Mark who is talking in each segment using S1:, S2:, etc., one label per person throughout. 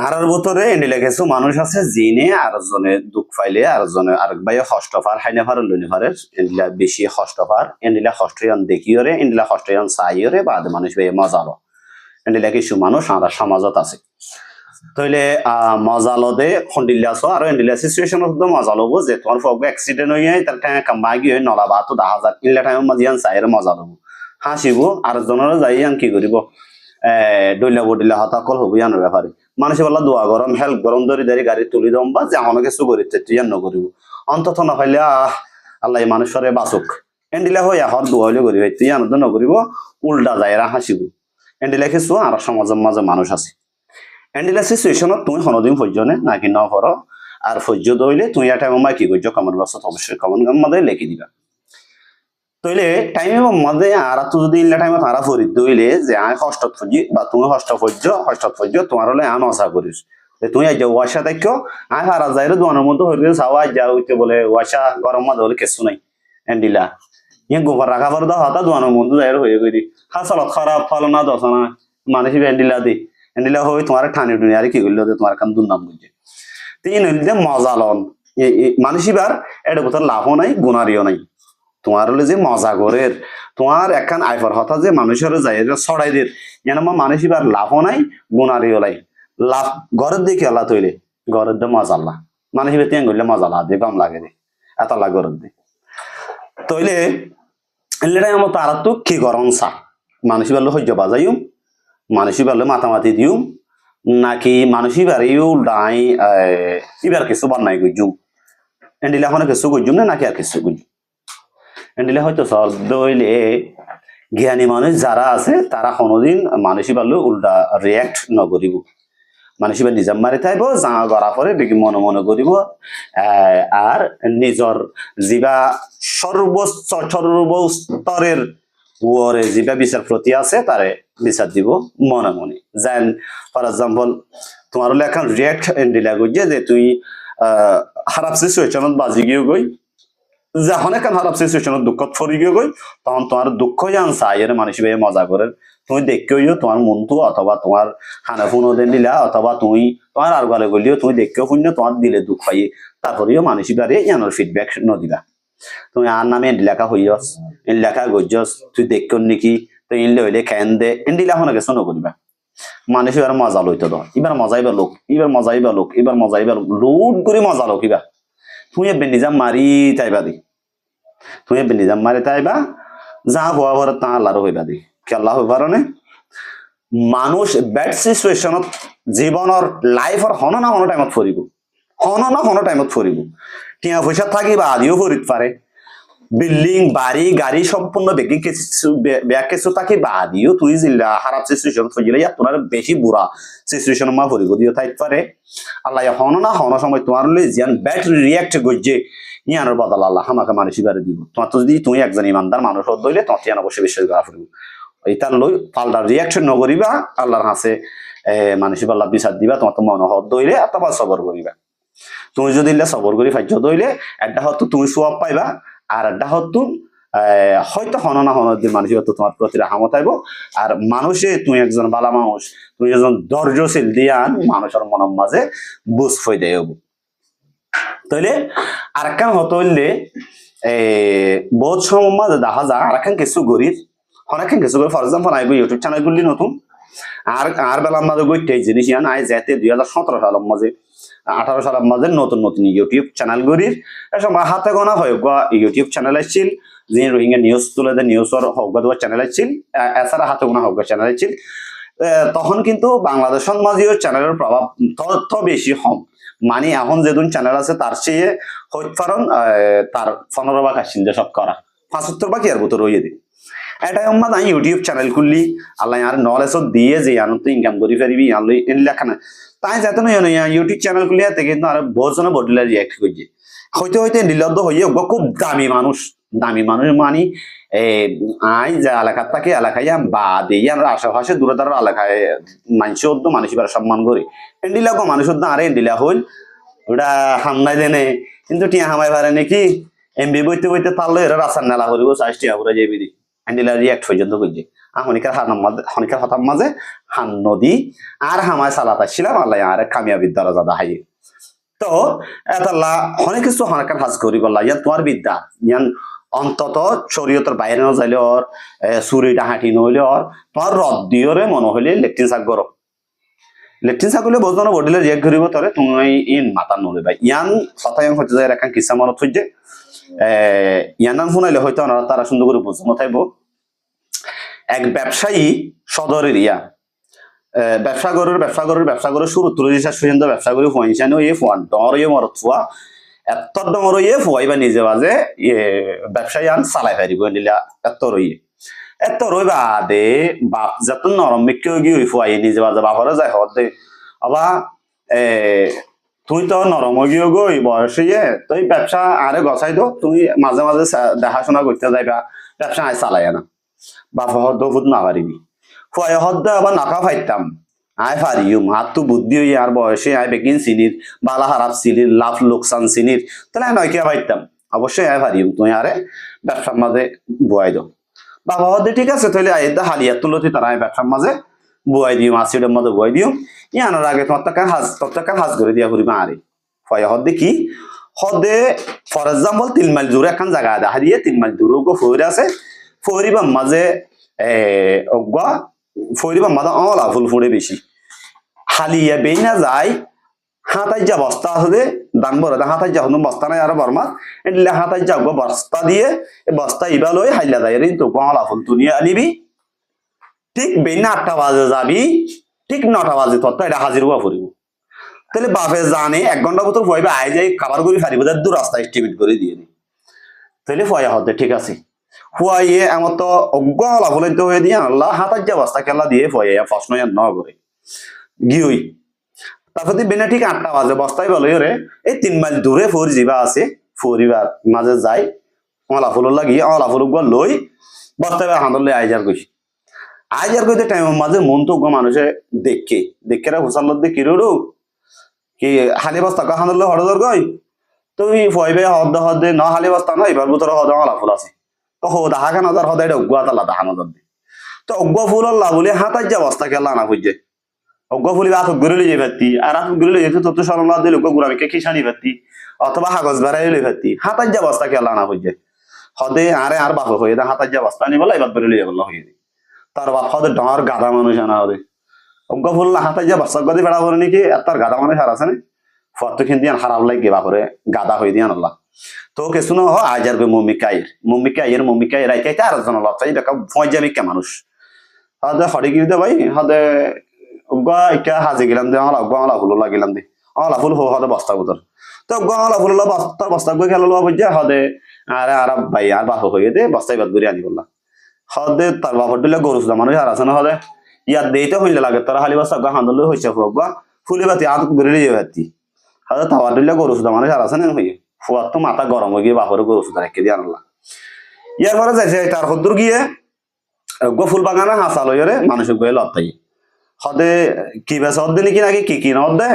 S1: আহারের ভিতরে এন্ডিলা কিছু মানুষ আছে, জিনে আর জনে দুঃখ পাইলে আর জনে আর ভাই হষ্ট পার হাইনে পার লইনে পারে এন্ডিলা বেশি হষ্ট পার এন্ডিলা হষ্ট ইয়ান দেখিওরে এন্ডিলা হষ্ট ইয়ান চাইওরে বাদ মানুষ ভাই মজালো এন্ডিলা কিছু মানুষ আমরা সমাজত আছে। তইলে মজালদে খন্ডিল্লা আছো, আর এন্ডিলা সিচুয়েশন তো মজা লব, যে তোমার ফগ অ্যাক্সিডেন্ট হয়ে তার টাইম কামাগি হয়ে নলা বাতো দা হাজার ইনলা টাইম মাঝিয়ান চাইরে মজা লব। হাসিব আর জনের যাই কি করিব এ ডইলা বডিলা হতাকল হব ইয়ানোর ব্যাপারে। মানুষ বলা দোয়া গরম হেল্প গরম ধরে ধরে গাড়ি তুলি দম, বা যে আমাকে কিছু করি তুই ইয়ান নকরিব অন্তত না হইলে আল্লাহ মানুষরে বাঁচুক। এন্ডিলা হই আহর দোয়া হইলে করি তুই তো নকরিব উল্টা যায় এরা হাসিব। এন্ডিলা কিছু, আর সমাজের মাঝে মানুষ আছে। এন্ডিলা সিচুয়েশনত তুমি হনদিন ফৈজনে নাকি ন আর ফৈজ দইলে তুই এটা মাই কি করছ কমেন্ট বক্সত অবশ্যই কমেন্ট মধ্যে লিখে দিবা। তইলে টাইমে মধ্যে আর তো যদি ইল্লা টাইমে তারা ফরিদ দইলে যে আয় হষ্টত ফজি বা তুমি হষ্ট ফজ্জ হষ্টত ফজ্জ তোমার হলে আন আশা করিস। তুই আজ ওয়াশা দেখো আয় হারা যাইরে দোয়ানোর মধ্যে গেছে সাওয়া যা হইতে বলে ওয়াশা গরম মধ্যে হলে কিছু নাই। এন্ডিলা ইয়ে গোবর রাখা পর দাও হাতা দোয়ানোর মধ্যে যাইরে হয়ে গই হাসলত খারাপ ফল না দশ না মানুষ এন্ডিলা দি। এন্ডিলা হই তোমার ঠানি টুনি, আর কি যে তোমার কান দুর্নাম বুঝছে তিন হইলে মজা লন। মানুষ এবার এটা কোথাও লাভও নাই, গুণারিও নাই। তোমার হলে যে মজা করের তোমার একখান আইফর হতা যে মানুষের যায় ছড়াই দের। যেন মানুষ এবার লাভও নাই গুণারিও নাই। লাভ, ঘরের দিকে আল্লাহ তৈলে ঘরের দিয়ে মজা আল্লাহ। মানুষ এবার তিয়াং করলে মজা লাভ দিয়ে কম লাগে দে। এত লাগ ঘরের দিয়ে তৈলে এলেটাই আমার তারা তো কি গরম চা? মানুষ এবার সহ্য বাজাইও মানুষ এবার মাতামাতি দিও নাকি মানুষ ইউ ডাই এবার কিছু বান্নাই গুজুম। এন্ডিলা এখন কিছু গুজুম না, নাকি আর কিছু গুজুম? এন্ডিলে হয়তো সর দইলে জ্ঞানী মানুষ যারা আছে, তারা কোনোদিন মানুষই পারলে উল্টা রিয়াক্ট নকরিব মানুষই বা নিজাম মারি থাকব যা করা পরে দেখি মনে মনে করিব আর নিজর যিবা সর্বোচ্চ সর্বস্তরের ওরে যিবা বিচার প্রতি আছে তারে বিচার দিব মনে মনে। যেন ফর এক্সাম্পল তোমার এখন রিয়াক্ট এন্ডিলা গইছে যে তুই খারাপ সিচুয়েশনত বাজি গিয়ে গই যখন এখন খারাপ সিচুয়েশনত দুঃখত ফরি গিয়ে গই তখন তোমার দুঃখ জান চাইয়ের মানুষ ভাই মজা করে তুমি দেখেও তোমার মনটো, অথবা তোমার খানা ফুনো দেন দিলা, অথবা তুমি তোমার আর গলে গলিও তুমি দেখেও শুন্য তোমার দিলে দুঃখ পাই তারপরেও মানুষ বারে ইয়ানোর ফিডব্যাক নদিবা তুমি আর নামে এন্ডিলাকা হইয়স এন্ডিলাকা গজ্জস তুই দেখেও নাকি? তো ইনলে হইলে খেন দে এন্ডিলা হনে গেছো নকরিবা মানুষ এবার মজা লইতো তো এবার মজাইবা লোক এবার মজাইবা লোক এবার মজাইবা লোক লুট করে মজা লোক এবার তুই বেনিজাম নিজাম মারি তাইবা দি তুই বেনিজাম নিজাম মারি তাইবা যা হওয়া ভরে তা আল্লাহর হইবা দি আল্লাহ হইবার মানুষ ব্যাড সিচুয়েশনত জীৱনৰ লাইফৰ হন না হন টাইমত ফুৰিব হন না হন টাইমত ফুৰিব টিয়া পইচা থাকিবা আদিও ফুৰিত পাৰে বিল্ডিং বাড়ি গাড়ি সম্পূর্ণ বেগে কিছু বেয়া কিছু তাকে বাদিও তুই জিল্লা খারাপ সিচুয়েশন ফুজিলে ইয়া তোমার বেশি বুড়া সিচুয়েশন মা ফুরিব দিও থাকতে পারে। আল্লাহ হন না হন সময় তোমার লই জিয়ান ব্যাট রিয়াক্ট গজ্জে ইয়ানোর বদল আল্লাহ আমাকে মানুষ বারে দিব। তোমার তো যদি তুমি একজন ইমানদার মানুষ হত দইলে তোমার তিয়ান অবশ্যই বিশ্বাস করা ফুরিব এইটার লই পাল্টা রিয়াকশন নকরিবা আল্লাহর হাসে এ মানুষ আল্লাহ বিচার দিবা তোমার তো মন হত দইলে আর তোমার সবর করিবা। তুমি যদি সবর করি ফাজ্য দইলে একটা হয়তো তুমি সোয়াব পাইবা আর আহ, হয়তো হন না হন দিন মানুষ হয়তো তোমার প্রতি রাহামত আইব। আর মানুষে তুমি একজন বালা মানুষ তুমি একজন ধৈর্যশীল দিয়ান মানুষের মনের মাঝে বুঝ ফই দেয় তাইলে আর একখান হতো হইলে সময় দেখা যায় আর কিছু গরিব কিছু ফর এক্সাম্পল আইব ইউটিউব নতুন আর আর বেলার মাঝে গইতে জিনিস যেতে দুই হাজার সতেরো সালের মাঝে। আঠারো সালের মাঝে নতুন নতুন ইউটিউব চ্যানেল গরির এসব হাতে গোনা গা ইউটিউব চ্যানেল আসছিল যে রোহিঙ্গা নিউজ তুলে দেয় নিউজর হোক বা চ্যানেল আসছিল এছাড়া হাতে গোনা হোক চ্যানেল আসছিল তখন কিন্তু বাংলাদেশের মাঝেও চ্যানেলের প্রভাব তথ্য বেশি কম। মানে এখন যে যেদিন চ্যানেল আছে, তার চেয়ে হইতে পারেন তার ভাগ আসছিল যে সব করা। পাঁচাত্তর ভাগ ইয়ার ভিতর রয়ে দিই এটাই আমার আমি ইউটিউব চ্যানেল খুললি। আল্লাহ আর নলেজ দিয়ে যে আনো তো ইনকাম করি পারিবি আনলো এন লেখা না তাই যাতে নয় ইউটিউব চ্যানেল খুলি হাতে কিন্তু আর বহুত জনে বদলে রিয়াক্ট করছে হইতে হইতে নিলদ্দ হইয়ে খুব দামি মানুষ। দামি মানুষ মানি আই যে এলাকার থাকে, এলাকায় বা দিয়ে আমরা আশেপাশে দূরে দূরে এলাকায় মানুষ তো মানুষ এবার সম্মান করি। এন্ডিলা গো মানুষ তো আরে এন্ডিলা হইল। ওটা হামনাই দেনে। কিন্তু টিয়া হামাই পারে নাকি? এমবি বইতে বইতে পারল এরা রাস্তার নেলা করিব চাষ টিয়া করে যাবি দি এন্ডিলা রিয়াক্ট পর্যন্ত করছে। হনিকার মাঝে, হনিকার হতার মাঝে হান নদী, আর হামায় সালাত আসছিলাম, আল্লাহ আর কামিয়াবির দ্বারা জাদা হাই তো এতাল্লা অনেক কিছু হনকার হাজ করি বললা, ইয়ান তোমার বিদ্যা, ইয়ান অন্তত শরীয়তের বাইরে ন যাইলে ওর চুরিটা হাঁটি নইলে ওর, তোমার রদ দিওরে মনে হইলে লেট্রিন চাক করো। লেট্রিন চাক করলে বোঝানো বডিলে রেক ঘুরিব তরে তুমি ইন মাতা নলিবা ইয়ান হতায়ং হইতে যায়, একান কিসা মনত হইছে? ইয়ানান শুনাইলে হয়তো তারা সুন্দর করে বোঝানো থাকব এক ব্যবসায়ী সদরের ইয়া। ব্যবসা গরুর ব্যবসা গরুর ব্যবসা গরুর শুরু তুলে শেষ পর্যন্ত ব্যবসা গরু ফুয়াইছানো এ ফুয়ান ডর ইয়ে মরত ফুয়া এত ডর ইয়ে ফুয়াইবা নিজে বাজে ইয়ে ব্যবসায়ী আন চালাই ফারিব নিলা এত রইয়ে এত রই বাদে বাপ যত নরম মিক্কে গিয়ে ফুয়াই নিজে বাজে বাপরে যায় হদ দে। এ, তুই তো নরম গিয়ে গই, বয়স ইয়ে তুই ব্যবসা আরে গছাই দো তুমি মাঝে মাঝে দেখাশোনা করতে যাইবা, ব্যবসা আয় চালাই না। বাপ হদ ফুট না পারিবি ফুয়াই হদ আবার নাকা ফাইতাম আয় ফারিউম আর তো বুদ্ধি হই আর বয়সে আয় বেকিন সিনির বালা হারাপ সিনির লাভ লোকসান সিনির তাহলে আয় নয় কে পাইতাম অবশ্যই আয় ফারিউম তুই আরে ব্যবসার মাঝে বুয়াই দাও বাবা হদে ঠিক আছে তাহলে আয় দা হালিয়া তুলতি তারা আয় ব্যবসার মাঝে বুয়াই দিও মাসিডের মধ্যে বুয়াই দিও। ইয়ানোর আগে তোমার টাকা হাজ তোর টাকা হাজ করে দিয়া ফুরিবা আরে ফয়া হদে কি? হদে ফর এক্সাম্পল তিন মাইল দূরে এখন জায়গা দেখা দিয়ে তিন মাইল দূরে গো ফইরে আছে। ফইরিবার মাঝে অগ্বা ফইরিবার মাঝে অলা ফুল ফুড়ে বেশি। হালিয়া বেই না যায় হাতাই যা বস্তা আছে দান বড় হাতাই যা হনো বস্তা নাই আর বর্মা এলে হাতাই যা গো বস্তা দিয়ে বস্তা ইবা লই হাইলা যায়। রে তো কমলা ফুল তুলিয়ে আনিবি। ঠিক বেইনা আটটা বাজে যাবি, ঠিক নটা বাজে তোর তো এটা হাজির হওয়া ফুরিব। তাহলে বাপে জানে, এক ঘণ্টা মতো ফুয়াইবে আয় যাই, খাবার করে ফারিব যার দু রাস্তা এস্টিমেট করে দিয়ে নি। তাহলে ফুয়াইয়া হতে, ঠিক আছে। ফুয়াইয়ে আমার অজ্ঞ হয়ে দিয়ে আল্লাহ হাতার যে বস্তা খেলা দিয়ে ফুয়াইয়া প্রশ্ন ন করে গিয়ে তারপর বেনা ঠিক আটটা বাজে, বস্তায় এই তিন মাইল দূরে ফোর জিবা আছে, ফরিবার মাঝে যাই, অলা ফুল লাগিয়ে অলা ফুল লই, বস্তায় হাঁদলে আইজার কইছি। আইজার কইতে টাইমের মাঝে মন তো মানুষে দেখকে দেখকে রে হুসাল কি রো কি হালি বস্তা কা হাঁদলে হড়দর গই তুই ফইবে হদ হদে ন হালি বস্তা নয়, এবার ভিতরে হদ অলা ফুল আছে। তো হো দাহা কেন তার হদে এটা তালা দাহা নজর দি। তো অজ্ঞ ফুল আল্লাহ বলে হাতার যা বস্তা খেলা না বুঝছে অজ্ঞ ফুলি আথক ঘুরে লই যাইবাতি আর ঘুরে লই যেতে তত খিসানি অথবা কাগজ বেড়াই লই ভাতি হাতার যা বস্তা খেলা না বুঝছে হদে আরে আর বাপ হয়ে দে হাতার যা বস্তা নি বলে এবার বেরে লই যাব হয়ে তার বাপ হদে ডর গাদা মানুষ আনা হদে অজ্ঞ ফুল হাতার যা বস্তা গদি বেড়া করে নাকি? আর তার গাদা মানুষ আর আছে না? ফত কিন্তু হারাম লাগে বাপরে গাদা হয়ে দিয়ে আনলা তো কিছু না আজার বে মমিকাইর। মমিকাইয়ের মমিকাই রাইকাইতে আর জন লতাই দেখা ফয়জামিকা মানুষ? হদে হরে গিয়ে দে ভাই হদে গা ইকা হাজে গেলাম দে আমার গা আলা ফুল লাগিলাম দে। আলা ফুল হো হদে বস্তা বুতর তো গা আলা ফুল বস্তা বস্তা গই খেলা লওয়া বুঝা হদে আরে, আর, ভাই, আর বাহ হয়ে দে বস্তাই বাদ করে আনি বললা। হদে তার বাপর দিলে গরু সুদা মানুষ আর আছে না হদে দেইতে হইলে লাগে, তার হালি বস্তা গা হান্দলে হইছে ফুলি বাতি, আত গরে লিয়ে বাতি। হদে তাওয়ার দিলে গরু সুদা মানুষ আর আছে হইয়ে। ফুয়ার মাথা গরম হয়ে গিয়ে বাপরে গরু সুদা রেখে দিয়ে আনলা ইয়ার পরে যাইছে তার হদ্দুর গিয়ে গফুল বাগানে হাসা লইরে মানুষের গয়ে লতাই হদে কি বেশ হদে নাকি নাকি কি? কি নদ দে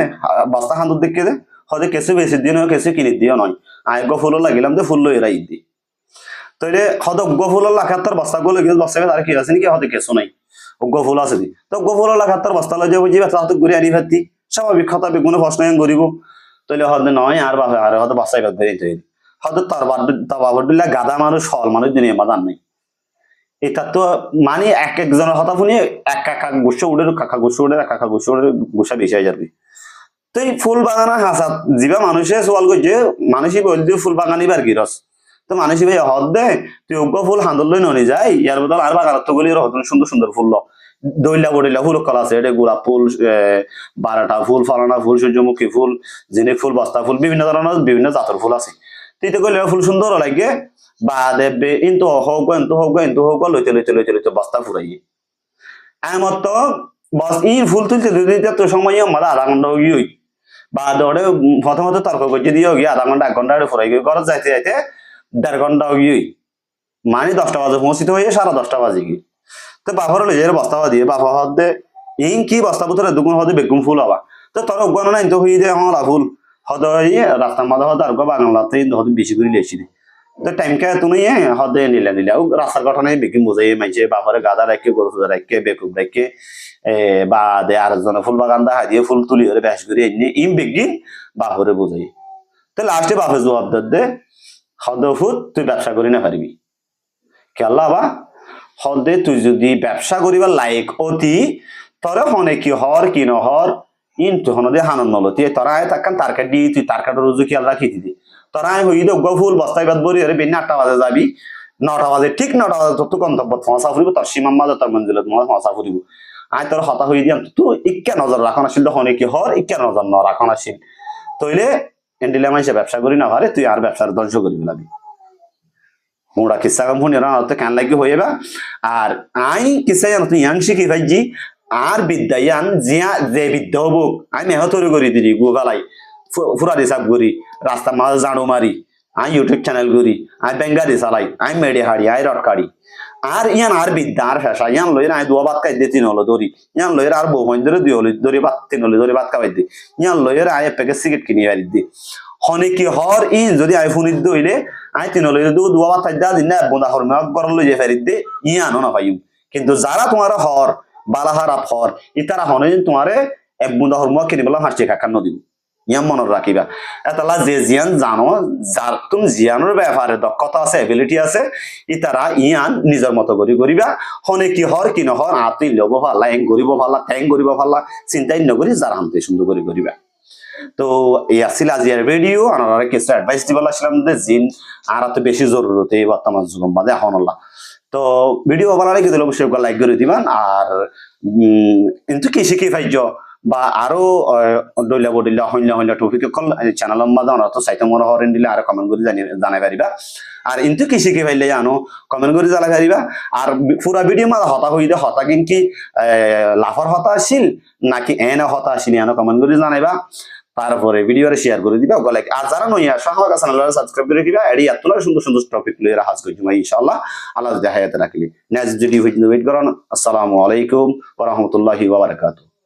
S1: বস্তা খান্দুর দেখে দে হদে কেসু বেশি দিও নয় কেসু কিনি দিও নয় আয় গফুল লাগিলাম দে ফুল লইরা ঈদ দি। তইলে হদ গফুল লাখাত তার বস্তা গুলো গিয়ে বস্তা তার কি আছে নাকি? হদে কেসু নাই। গফুল আছে তো গফুল লাখাত তার বস্তা লই যাব যাবে তাহলে ঘুরে আনি ভাতি। স্বাভাবিক কথা বেগুনে প্রশ্ন করিব তইলে হদে নয়, আর বাবা আর হদে বস্তায় বাদ বেরিয়ে তৈরি হদে তার তাবাবর গাদা মানুষ হল মানুষ দিনে মাদান নাই। এটা তো মানে এক একজনের কথা শুনি এক কাকা গুছো উড়ে কাকা গুছো উড়ে কাকা গুছো উড়ে গুছা বেশি হয়ে যাবে। তো এই ফুল বাগানা হাসাত যিবা মানুষে সোয়াল করছে, মানুষই বল দিয়ে ফুল বাগানি বার কি রস তো মানুষই ভাই হদ দে, তুই অজ্ঞ ফুল হান্দল ননি যাই, ইয়ার বদল আর বাগানত গলি সুন্দর সুন্দর ফুল ল দইলা বড়িলা ফুল কলা আছে, এটা গোলাপ ফুল বারাটা ফুল, ফলানা ফুল, সূর্যমুখী ফুল জিনিক ফুল, বস্তা ফুল, বিভিন্ন ধরনের, বিভিন্ন জাতের ফুল আছে। তিতে কইলে ফুল সুন্দর লাগে। বা দেবে ইন্তু হোক ইন্তু হোক ইন্তু হোক লইতে লইতে লইতে লইতে বস্তা ফুরাই আমার বস, ই ফুল তুলতে দিতে তো সময় মাদা আধা ঘণ্টা গিয়ে বা দৌড়ে প্রথমত তর্ক করতে দিয়ে গিয়ে আধা ঘণ্টা, এক ঘণ্টা ফুরাই গিয়ে ঘর যাইতে যাইতে দেড় ঘণ্টা গিয়ে মানে দশটা বাজে, পৌঁছিতে হয়ে সাড়ে দশটা বাজে গিয়ে। তো বাফার লই যাই বস্তা বাদিয়ে বাফা হদে ইন কি বস্তা পুতরে দুগুণ হদে বেগুন ফুল হবা। তো তোর অজ্ঞান না ইন্তু হয়ে যায় আমার ফুল হদে রাস্তার মাঝে হদে আর বাংলাতে হদে বেশি করে লেছি তো টাইম টাইমকে তুমি হদে নিলে নিলে। ও রাস্তার ঘটনায় বেকিং বোঝাই মাইছে বাপরে গাদা রাখে গরু সুদা রাখে বেকুব রাখে এ, বা দে আর জনে ফুল বাগান দা হাদিয়ে ফুল তুলি হরে বেশ করে এনে ইম বেগিন বাপরে বোঝাই তো লাস্টে বাপে জবাব দে হদে ফুট, তুই ব্যবসা করি না পারবি কেল্লা বা হদে তুই যদি ব্যবসা করিবার লাইক অতি, তরে হনে কি হর, কি নহর ইন তুই হনদে হানন নলতি। তোরা আয় তাকান তারকা দি, তুই তারকাটা রোজু খেয়াল রাখি দিদি তোরা হই দে ফুল, বস্তায় বাদ বরি হরে বেনে আটটা বাজে যাবি। নটা বাজে, ঠিক নটা বাজে তোর তো গন্তব্য ফসা ফুরিব, তোর সীমাম মাঝে তোর মঞ্জিলত তোমার ফসা ফুরিব। আয় তোর হতা হই দিয়াম, তো ইক্কা নজর রাখন আসিল হনে কি হর, ইক্কা নজর ন রাখন আসিল তইলে এন্ডিলে মাইসে ব্যবসা করি না, ভারে, তুই আর ব্যবসার ধ্বংস করি কেন লাগি হইবা আর আই কিসা জানো তুই ইয়াং শিখি ভাইজি আর বিদ্যা ইয়ান জিয়া যে বিদ্যা হব, আই মেহ তৈরি করি দিদি গুগালাই। ফুরা হিসাব করি রাস্তা মাঝ জাড়ো মারি আই ইউটিউব চ্যানেল করি আই বেঙ্গারি চালাই, আই মেডে হাড়ি আই রট কাড়ি আর ইয়ান আর বিদ্যা, আর ফেসা ইয়ান লইর আই দুয়া বাত খাইতে তিন হলো দরি ইয়ান লইর আর বউ ধরে দুই হলো দরি বাত তিন হলো দরি বাত খাওয়াই দি ইয়ান লইর আই প্যাকেট সিগারেট কিনি বাড়ি দি হনে কি হর ইন? যদি আই ফোনিত দইলে, আই তিন হলো দু দুয়া খাইতে দিন না বোনা হর মেক গরম লই ফেরিত দে ইয়ানো না পাইম কিন্তু যারা তোমার হর বালাহার বালাহারা ফর ইতারা হনে তোমারে এক বুন্দা হরমুয়া কিনি বলা হাসি খাকার নদী ইয়ান মনে রাখিবা এতলা যে জিয়ান জানো যার তুম জিয়ানোর ব্যাপারে দক্ষতা আছে এবিলিটি আছে ইতারা ইয়ান নিজের মতো করি করিবা হনে কি হর কি নহর আতি লব ভালা, এং করিব ভালা ঠ্যাং করিব ভালা, চিন্তাই নকরি যার হামতে সুন্দর করে করিবা তো এই আসছিল আজিয়ার ভিডিও আর কিছু অ্যাডভাইস দিব লাগছিলাম যে জিন আর এত বেশি জরুরত এই বর্তমান যুগম বাদে এখন তো ভিডিও ভালো লাগে অবশ্যই লাইক করে দিবেন। আর কিন্তু কি শিখে পাইছ বা আরও ডইলা বডিলা হইলা হইলা টপিক কল চ্যানেল মাঝে আমরা তো সাইতে দিলে আর কমেন্ট করে জানি জানাই পারিবা আর ইন্তু কি শিখি পাইলে জানো? কমেন্ট করে জানাই পারিবা আর পুরা ভিডিও মাঝে হতা হইলে হতা কিন্তু লাফার হতা আসিল নাকি এনে হতা আসিল এনে কমেন্ট করে জানাইবা। তারপরে ভিডিওরে শেয়ার করে দিবা গলাইক আর যারা নই আমার কাছে চ্যানেল সাবস্ক্রাইব করে দিবা এডি এত সুন্দর সুন্দর টপিক লইয়ে হাজ করি তোমাই ইনশাআল্লাহ। আল্লাহ যদি হায়াতে রাখলি নেক্সট ভিডিও ওয়েট করুন আসসালামু আলাইকুম। রাহমাতুল্লাহি বারাকাতুহু